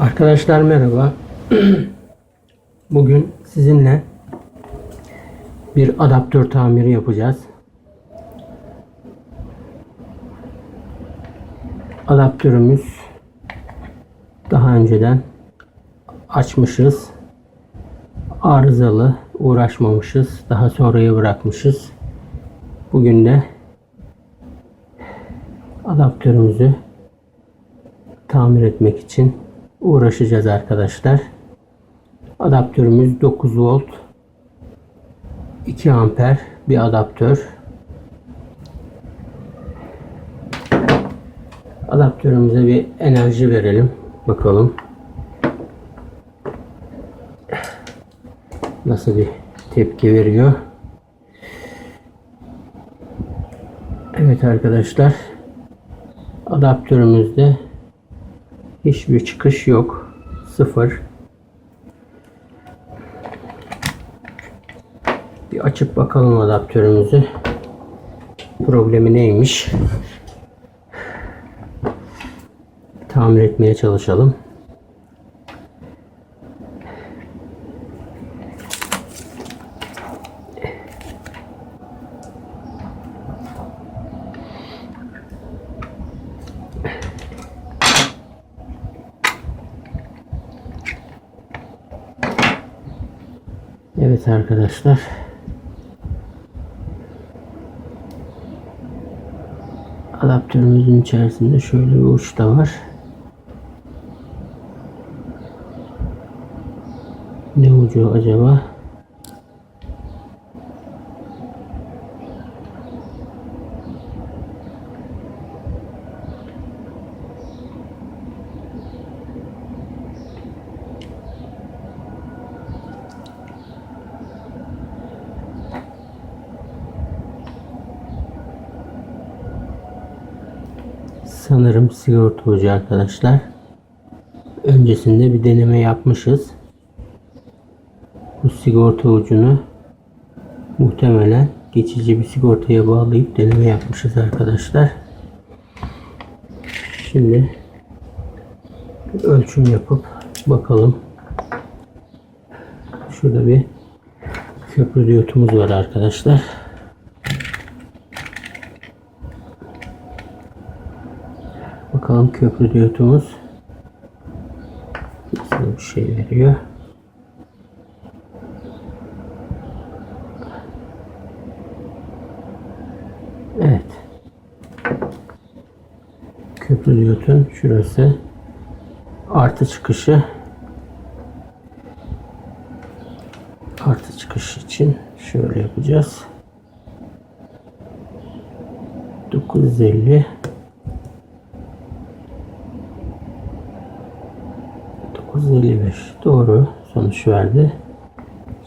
Arkadaşlar merhaba. Bugün sizinle bir adaptör tamiri yapacağız. Adaptörümüz daha önceden açmışız. Arızalı uğraşmamışız. Daha sonraya bırakmışız. Bugün de adaptörümüzü tamir etmek için uğraşacağız arkadaşlar. Adaptörümüz 9 volt 2 amper bir adaptör. Adaptörümüze bir enerji verelim. Bakalım. Nasıl bir tepki veriyor. Evet arkadaşlar. Adaptörümüzde hiçbir çıkış yok. Sıfır. Bir açıp bakalım adaptörümüzü. Problemi neymiş? Tamir etmeye çalışalım. Evet arkadaşlar. Adaptörümüzün içerisinde şöyle bir uç da var. Ne ucu acaba? Sanırım sigorta ucu arkadaşlar. Öncesinde bir deneme yapmışız. Bu sigorta ucunu muhtemelen geçici bir sigortaya bağlayıp deneme yapmışız arkadaşlar. Şimdi ölçüm yapıp bakalım. Şurada bir köprü diyotumuz var arkadaşlar. Bakalım köprü diyotumuz nasıl bir şey veriyor. Evet. Köprü diyotun şurası artı çıkışı artı çıkış için şöyle yapacağız. 950 doğru sonuç verdi.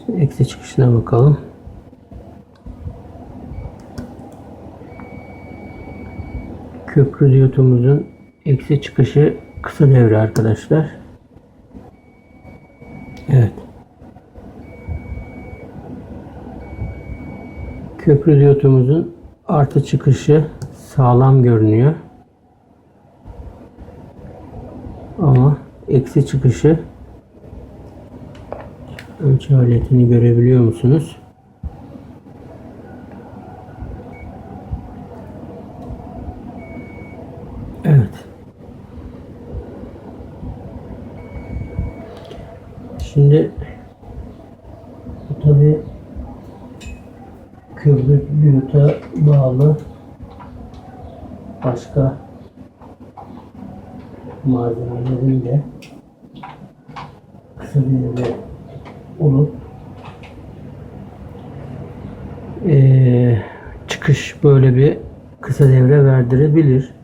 Şimdi eksi çıkışına bakalım. Köprü diyotumuzun eksi çıkışı kısa devre arkadaşlar. Evet. Köprü diyotumuzun artı çıkışı sağlam görünüyor. Ama eksi çıkışı ölçü aletini görebiliyor musunuz? Evet. Şimdi bu tabi köprü diyota bağlı başka malzemelerin de kısa devre olup eee, çıkış böyle bir kısa devre verdirebilir.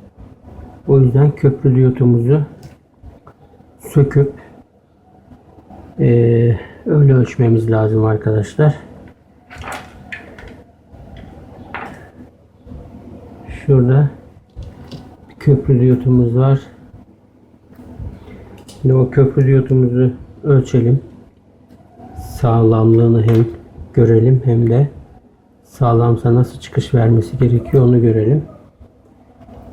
O yüzden köprü diyotumuzu söküp eee, öyle ölçmemiz lazım arkadaşlar. Şurada köprü diyotumuz var. Şimdi o köprü diyotumuzu ölçelim. Sağlamlığını hem görelim hem de sağlamsa nasıl çıkış vermesi gerekiyor onu görelim.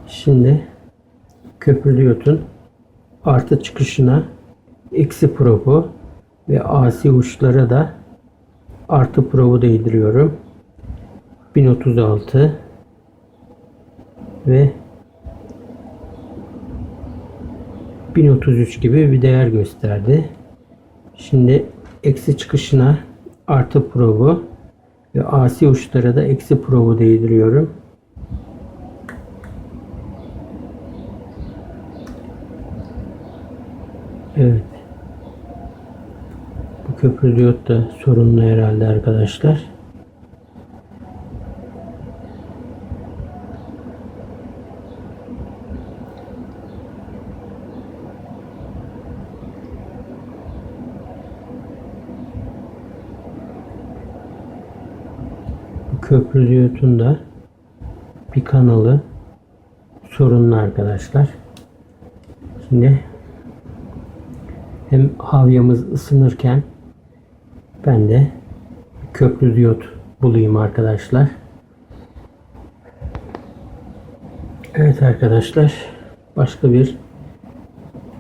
Şimdi köprü diyotun artı çıkışına eksi probu ve AC uçlara da artı probu değdiriyorum. 1036 ve 1033 gibi bir değer gösterdi. Şimdi eksi çıkışına artı probu ve AC uçlara da eksi probu değdiriyorum. Evet. Bu köprü diyot da sorunlu herhalde arkadaşlar. Bu köprü diyotun da bir kanalı sorunlu arkadaşlar. Şimdi hem havyamız ısınırken ben de köprü diyot bulayım arkadaşlar. Evet arkadaşlar başka bir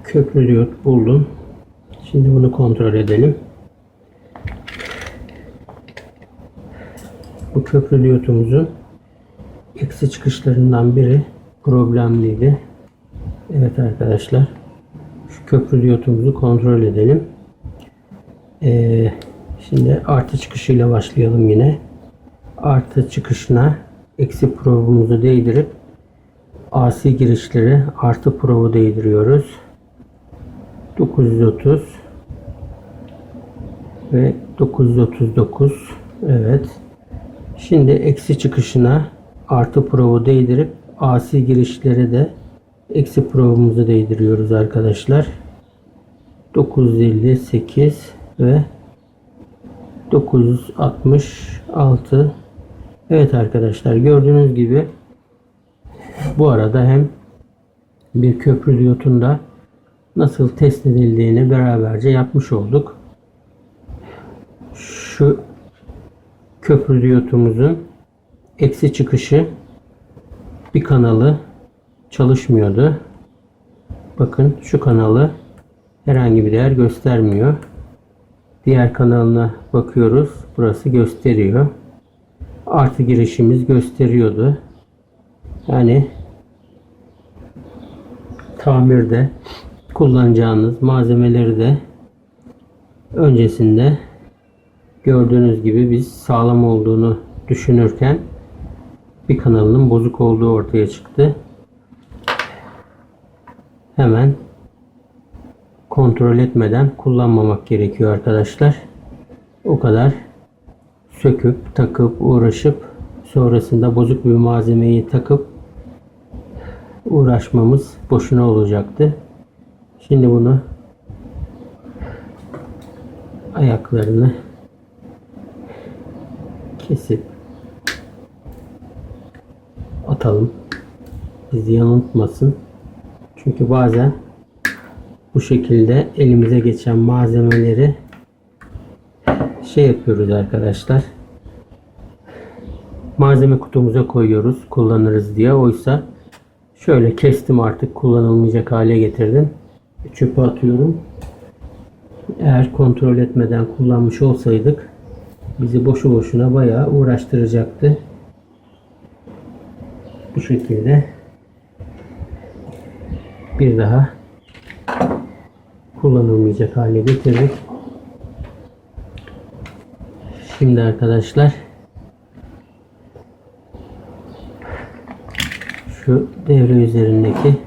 köprü diyot buldum. Şimdi bunu kontrol edelim. Bu köprü diyotumuzun eksi çıkışlarından biri problemliydi. Evet arkadaşlar şu köprü diyotumuzu kontrol edelim. Ee, şimdi artı çıkışıyla başlayalım yine. Artı çıkışına eksi probumuzu değdirip AC girişleri artı probu değdiriyoruz. 930 ve 939 evet. Şimdi eksi çıkışına artı probu değdirip AC girişleri de eksi probumuzu değdiriyoruz arkadaşlar. 958 ve 966 Evet arkadaşlar gördüğünüz gibi bu arada hem bir köprü diyotunda nasıl test edildiğini beraberce yapmış olduk. Şu köprü diyotumuzun eksi çıkışı bir kanalı çalışmıyordu. Bakın şu kanalı herhangi bir değer göstermiyor. Diğer kanalına bakıyoruz. Burası gösteriyor. Artı girişimiz gösteriyordu. Yani tamirde kullanacağınız malzemeleri de öncesinde gördüğünüz gibi biz sağlam olduğunu düşünürken bir kanalının bozuk olduğu ortaya çıktı. Hemen kontrol etmeden kullanmamak gerekiyor arkadaşlar. O kadar söküp takıp uğraşıp sonrasında bozuk bir malzemeyi takıp uğraşmamız boşuna olacaktı. Şimdi bunu ayaklarını kesip atalım. Bizi yanıltmasın. Çünkü bazen bu şekilde elimize geçen malzemeleri şey yapıyoruz arkadaşlar. Malzeme kutumuza koyuyoruz kullanırız diye. Oysa şöyle kestim artık kullanılmayacak hale getirdim. Çöpe atıyorum. Eğer kontrol etmeden kullanmış olsaydık bizi boşu boşuna bayağı uğraştıracaktı. Bu şekilde bir daha kullanılmayacak hale getirdik. Şimdi arkadaşlar şu devre üzerindeki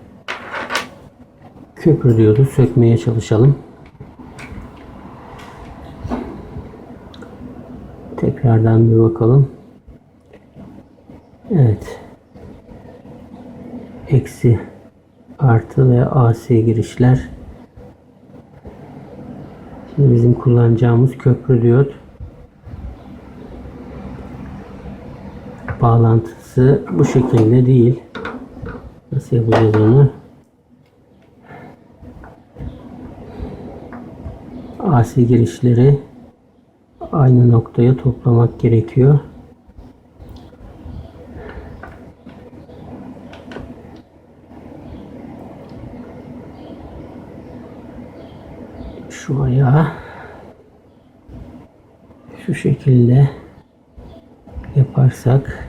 köprü diyodu sökmeye çalışalım. Tekrardan bir bakalım. Evet. Eksi artı ve AC girişler. Şimdi bizim kullanacağımız köprü diyot. Bağlantısı bu şekilde değil. Nasıl yapacağız onu? AC girişleri aynı noktaya toplamak gerekiyor. şu ayağı şu şekilde yaparsak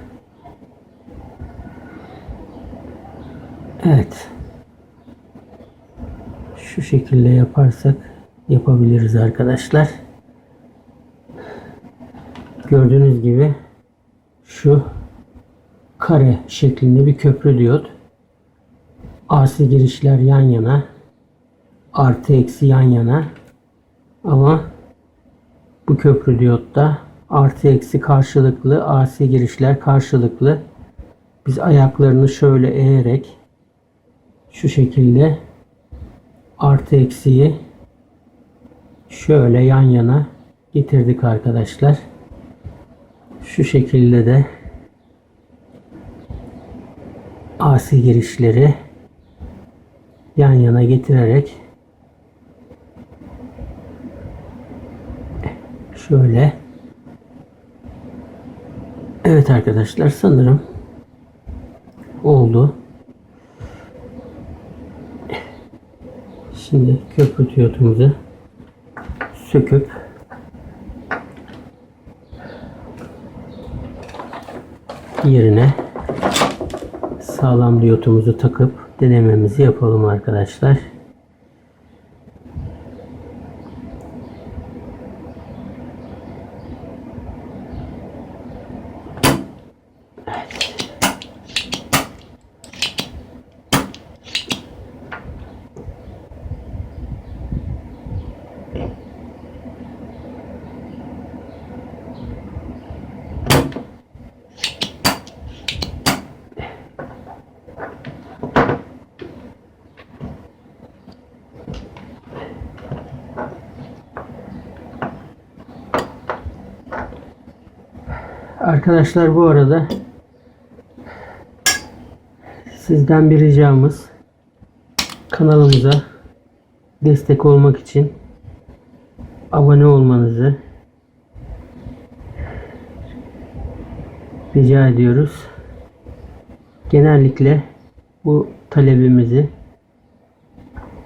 Evet. Şu şekilde yaparsak yapabiliriz arkadaşlar. Gördüğünüz gibi şu kare şeklinde bir köprü diyot. AC girişler yan yana. Artı eksi yan yana. Ama bu köprü diyotta artı eksi karşılıklı. AC girişler karşılıklı. Biz ayaklarını şöyle eğerek şu şekilde artı eksiyi şöyle yan yana getirdik arkadaşlar. Şu şekilde de AC girişleri yan yana getirerek şöyle Evet arkadaşlar sanırım oldu. Şimdi köprü tiyotumuzu söküp yerine sağlam diyotumuzu takıp denememizi yapalım arkadaşlar. Arkadaşlar bu arada sizden bir ricamız kanalımıza destek olmak için abone olmanızı rica ediyoruz. Genellikle bu talebimizi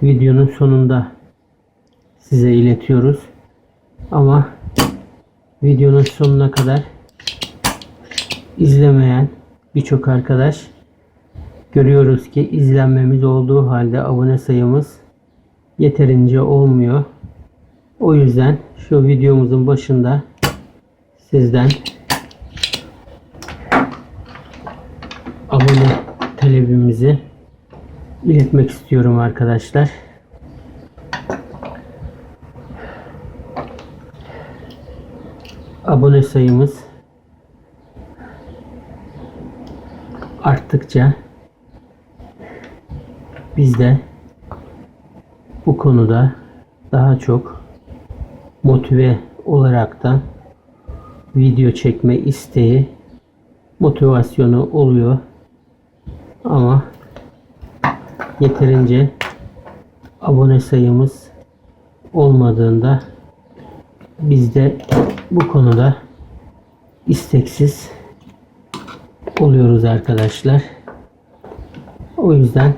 videonun sonunda size iletiyoruz. Ama videonun sonuna kadar izlemeyen birçok arkadaş görüyoruz ki izlenmemiz olduğu halde abone sayımız yeterince olmuyor. O yüzden şu videomuzun başında sizden abone talebimizi iletmek istiyorum arkadaşlar. Abone sayımız arttıkça biz de bu konuda daha çok motive olaraktan video çekme isteği motivasyonu oluyor. Ama yeterince abone sayımız olmadığında biz de bu konuda isteksiz oluyoruz arkadaşlar. O yüzden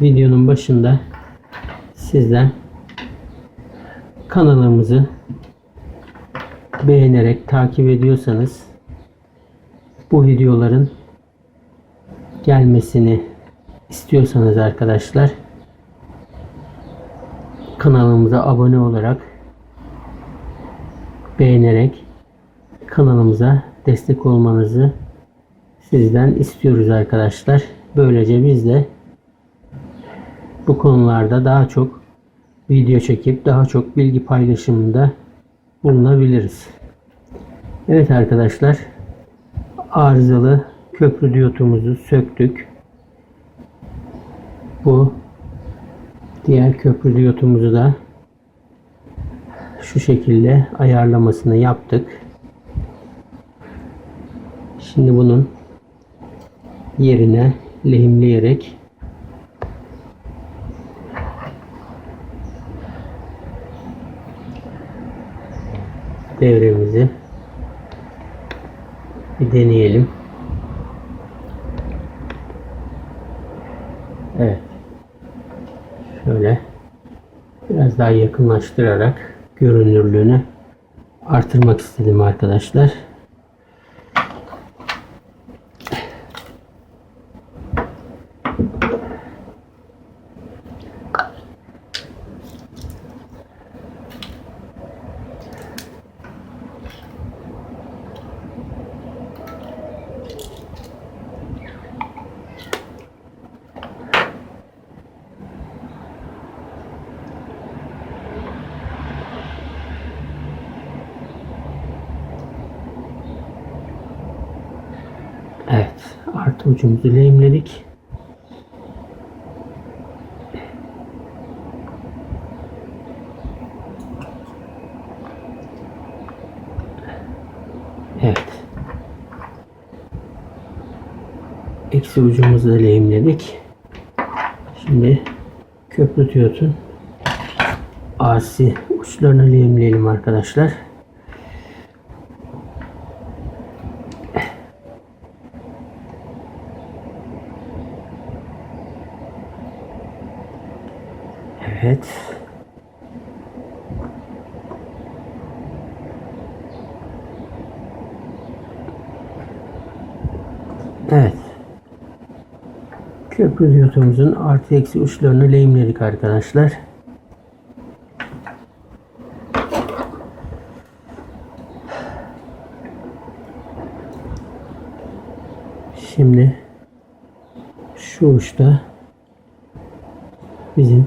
videonun başında sizden kanalımızı beğenerek takip ediyorsanız bu videoların gelmesini istiyorsanız arkadaşlar kanalımıza abone olarak beğenerek kanalımıza destek olmanızı sizden istiyoruz arkadaşlar. Böylece biz de bu konularda daha çok video çekip daha çok bilgi paylaşımında bulunabiliriz. Evet arkadaşlar arızalı köprü diyotumuzu söktük. Bu diğer köprü diyotumuzu da şu şekilde ayarlamasını yaptık. Şimdi bunun yerine lehimleyerek devremizi bir deneyelim. Evet. Şöyle biraz daha yakınlaştırarak görünürlüğünü artırmak istedim arkadaşlar. Evet, artı ucumuzu lehimledik. Evet. Eksi ucumuzu da lehimledik. Şimdi köprü tiyotun asi uçlarını lehimleyelim arkadaşlar. Evet. Evet. Diyotumuzun artı eksi uçlarını lehimledik arkadaşlar. Şimdi şu uçta bizim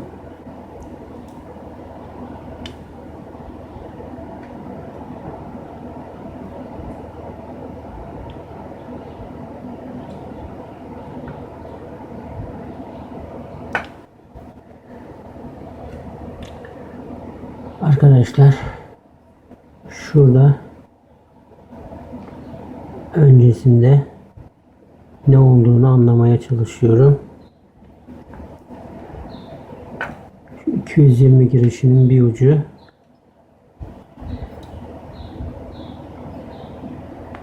Arkadaşlar. Şurada. Öncesinde ne olduğunu anlamaya çalışıyorum. Şu 220 girişinin bir ucu.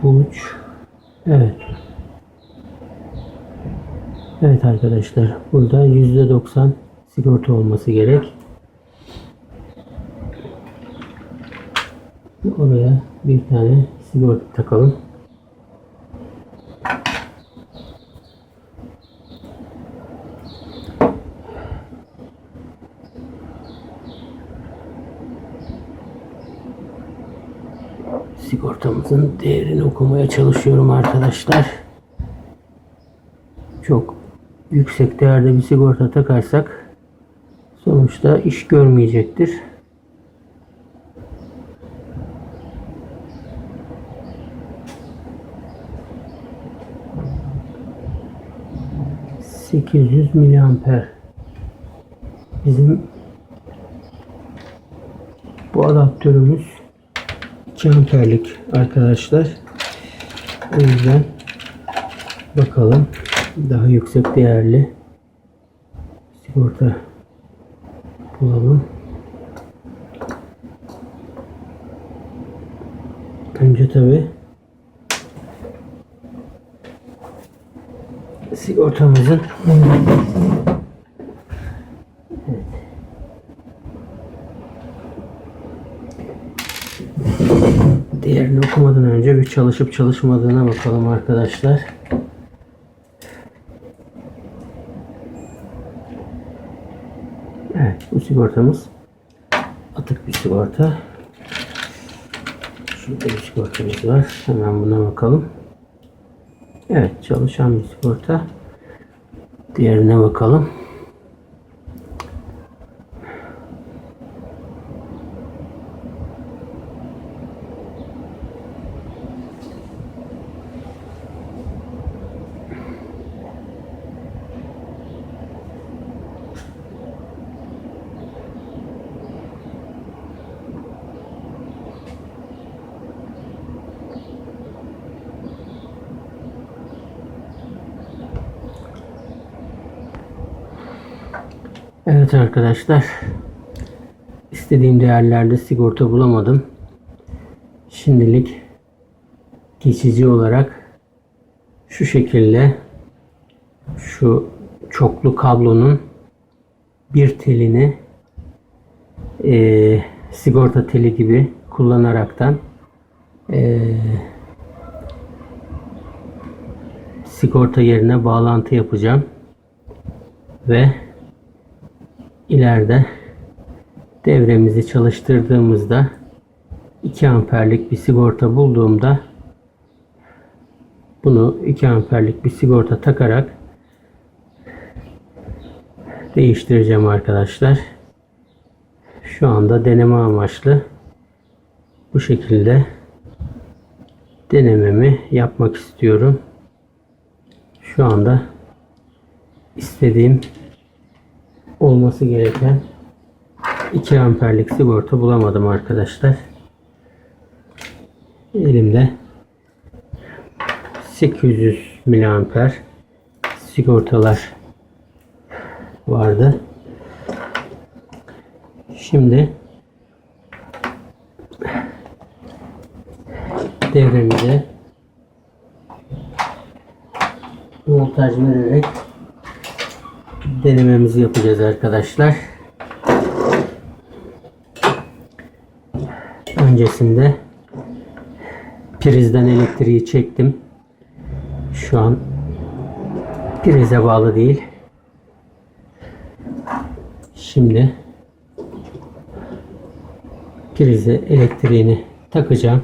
Uç. Evet. Evet arkadaşlar. Burada %90 sigorta olması gerek. Oraya bir tane sigorta takalım. Sigortamızın değerini okumaya çalışıyorum arkadaşlar. Çok yüksek değerde bir sigorta takarsak sonuçta iş görmeyecektir. ...800 miliamper... ...bizim... ...bu adaptörümüz... ...2 amperlik arkadaşlar... ...o yüzden... ...bakalım... ...daha yüksek değerli... ...sigorta... ...bulalım... ...önce tabi... sigortamızın Evet. değerini okumadan önce bir çalışıp çalışmadığına bakalım arkadaşlar. Evet bu sigortamız atık bir sigorta. Şurada bir sigortamız var. Hemen buna bakalım. Evet çalışan bir sigorta. Diğerine bakalım. Evet arkadaşlar. istediğim değerlerde sigorta bulamadım. Şimdilik geçici olarak şu şekilde şu çoklu kablonun bir telini e, sigorta teli gibi kullanaraktan e, sigorta yerine bağlantı yapacağım ve ileride devremizi çalıştırdığımızda 2 amperlik bir sigorta bulduğumda bunu 2 amperlik bir sigorta takarak değiştireceğim arkadaşlar. Şu anda deneme amaçlı bu şekilde denememi yapmak istiyorum. Şu anda istediğim olması gereken 2 amperlik sigorta bulamadım arkadaşlar. Elimde 800 miliamper sigortalar vardı. Şimdi devremize voltaj vererek denememizi yapacağız arkadaşlar. Öncesinde prizden elektriği çektim. Şu an prize bağlı değil. Şimdi prize elektriğini takacağım.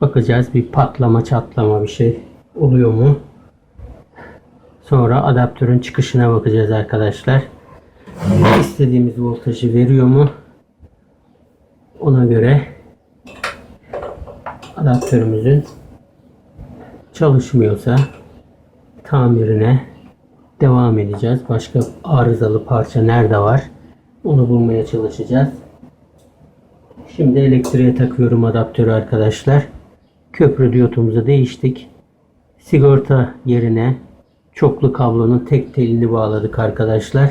Bakacağız bir patlama çatlama bir şey oluyor mu? Sonra adaptörün çıkışına bakacağız arkadaşlar. İstediğimiz voltajı veriyor mu? Ona göre adaptörümüzün çalışmıyorsa tamirine devam edeceğiz. Başka arızalı parça nerede var? Onu bulmaya çalışacağız. Şimdi elektriğe takıyorum adaptörü arkadaşlar. Köprü diyotumuzu değiştik. Sigorta yerine çoklu kablonun tek telini bağladık arkadaşlar.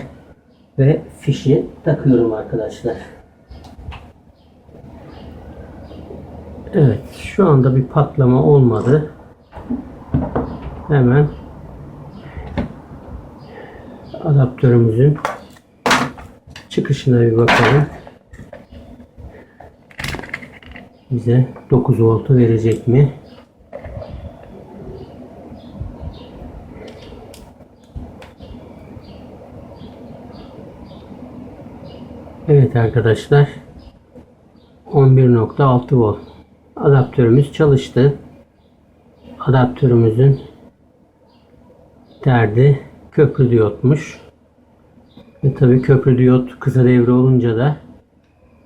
Ve fişi takıyorum arkadaşlar. Evet şu anda bir patlama olmadı. Hemen adaptörümüzün çıkışına bir bakalım. Bize 9 voltu verecek mi? Evet arkadaşlar 11.6 volt adaptörümüz çalıştı. Adaptörümüzün derdi köprü diyotmuş. Ve tabi köprü diyot kısa devre olunca da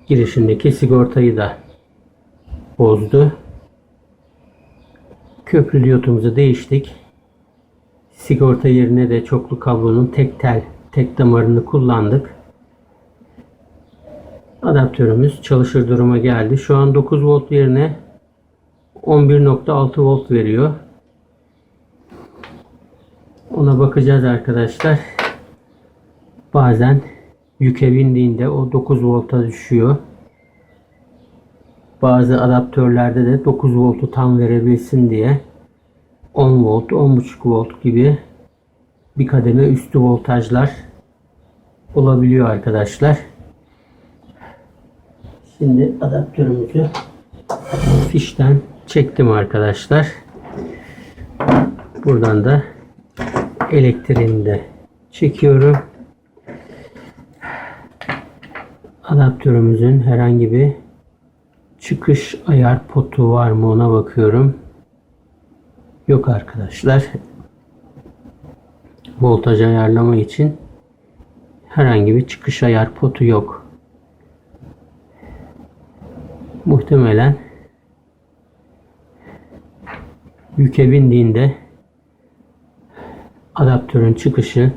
girişindeki sigortayı da bozdu. Köprü diyotumuzu değiştik. Sigorta yerine de çoklu kablonun tek tel, tek damarını kullandık. Adaptörümüz çalışır duruma geldi. Şu an 9 volt yerine 11.6 volt veriyor. Ona bakacağız arkadaşlar. Bazen yüke bindiğinde o 9 volta düşüyor. Bazı adaptörlerde de 9 voltu tam verebilsin diye 10 volt, 10.5 volt gibi bir kademe üstü voltajlar olabiliyor arkadaşlar. Şimdi adaptörümüzü fişten çektim arkadaşlar. Buradan da elektriğini de çekiyorum. Adaptörümüzün herhangi bir çıkış ayar potu var mı ona bakıyorum. Yok arkadaşlar. Voltaj ayarlama için herhangi bir çıkış ayar potu yok. Muhtemelen yüke bindiğinde adaptörün çıkışı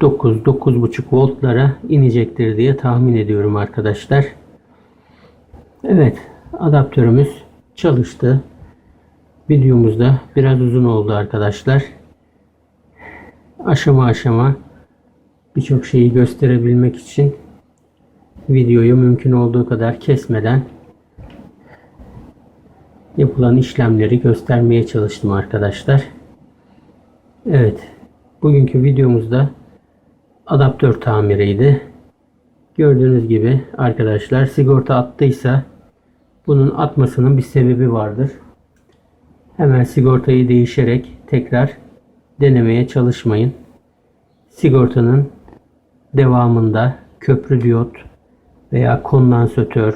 9-9.5 voltlara inecektir diye tahmin ediyorum arkadaşlar. Evet adaptörümüz çalıştı. Videomuzda biraz uzun oldu arkadaşlar. Aşama aşama birçok şeyi gösterebilmek için videoyu mümkün olduğu kadar kesmeden yapılan işlemleri göstermeye çalıştım arkadaşlar. Evet. Bugünkü videomuzda adaptör tamiriydi. Gördüğünüz gibi arkadaşlar sigorta attıysa bunun atmasının bir sebebi vardır. Hemen sigortayı değişerek tekrar denemeye çalışmayın. Sigortanın devamında köprü diyot veya kondansatör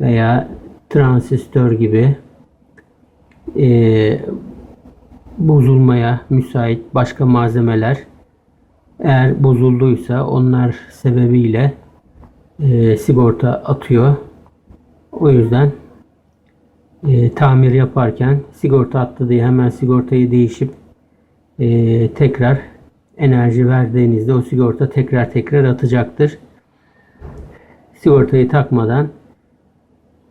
veya transistör gibi eee, bozulmaya müsait başka malzemeler eğer bozulduysa onlar sebebiyle eee, sigorta atıyor. O yüzden eee, tamir yaparken sigorta attı diye hemen sigortayı değişip eee, tekrar enerji verdiğinizde o sigorta tekrar tekrar atacaktır. Sigortayı takmadan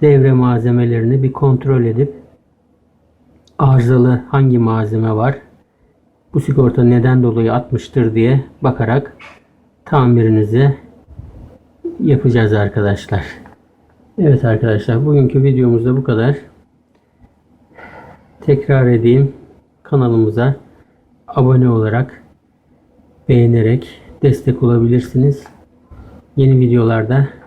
devre malzemelerini bir kontrol edip arızalı hangi malzeme var bu sigorta neden dolayı atmıştır diye bakarak tamirinizi yapacağız arkadaşlar. Evet arkadaşlar bugünkü videomuzda bu kadar. Tekrar edeyim kanalımıza abone olarak beğenerek destek olabilirsiniz. Yeni videolarda